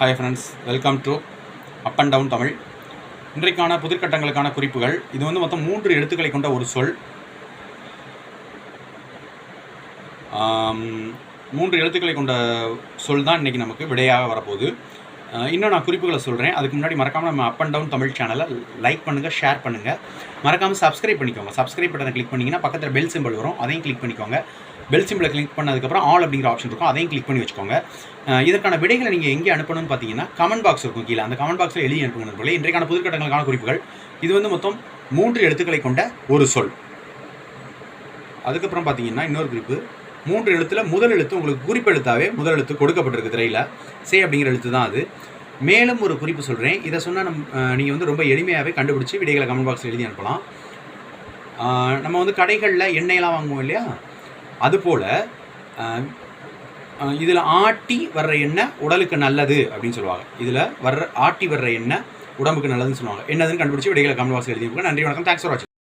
Hi friends welcome to up and down Tamil இன்றைக்கான புதிர்கட்டங்களுக்கான குறிப்புகள். இது வந்து மொத்தம் மூன்று எழுத்துக்களை கொண்ட ஒரு சொல். மூன்று எழுத்துக்களை கொண்ட சொல் தான் இன்றைக்கி நமக்கு விடையாக வரப்போகுது. இன்னும் நான் குறிப்புகளை சொல்கிறேன் அதுக்கு முன்னாடி மறக்காமல் நம்ம அப் அண்ட் டவுன் தமிழ் சேனலை லைக் பண்ணுங்கள் ஷேர் பண்ணுங்கள் மறக்காமல் சப்ஸ்கிரைப் பண்ணிக்கோங்க. சப்ஸ்கிரைப் பட்டனை கிளிக் பண்ணிங்கன்னா பக்கத்தில் பெல் சிம்பிள் வரும். அதையும் கிளிக் பண்ணிக்கோங்க. பெல் சிம்பிளை கிளிக் பண்ணதுக்கப்புறம் ஆல் அப்படிங்கிற ஆப்ஷன் இருக்கும். அதையும் கிளிக் பண்ணி வச்சுக்கோங்க. இதற்கான விடைகளை நீங்கள் எங்கே அனுப்பணும்னு பார்த்தீங்கன்னா கமெண்ட் பாக்ஸ் இருக்கும் கீழே. அந்த கமெண்ட் பாக்ஸில் எழுதி அனுப்புங்க நண்பர்களே இன்றைக்கான புதுக்கட்டங்களுக்கான குறிப்புகள். இது வந்து மொத்தம் மூன்று எழுத்துக்களை கொண்ட ஒரு சொல். அதுக்கப்புறம் பார்த்தீங்கன்னா இன்னொரு குறிப்பு. மூன்று எழுத்தில் முதல் எழுத்து உங்களுக்கு குறிப்பு எழுத்தாவே முதல் எழுத்து கொடுக்கப்பட்டிருக்கு திரையில். சே அப்படிங்கிற எழுத்து தான் அது. மேலும் ஒரு குறிப்பு சொல்கிறேன் இதை சொன்னால் நம் நீங்கள் வந்து ரொம்ப எளிமையாகவே கண்டுபிடிச்சி விடைகளை கமெண்ட் பாக்ஸில் எழுதி அனுப்பலாம். நம்ம வந்து கடைகளில் எண்ணெயெல்லாம் வாங்குவோம் இல்லையா? அதுபோல் இதில் ஆட்டி வர்ற எண்ணெய் உடலுக்கு நல்லது அப்படின்னு சொல்லுவாங்க. இதில் வர்ற ஆட்டி வர்ற எண்ணெய் உடம்புக்கு நல்லதுன்னு சொல்லுவாங்க. என்னதுன்னு கண்டுபிடிச்சி விடைகளை கமெண்ட் பாக்ஸில் எழுதி நன்றி வணக்கம். தேங்க்ஸ் ஃபார் வாட்சிங்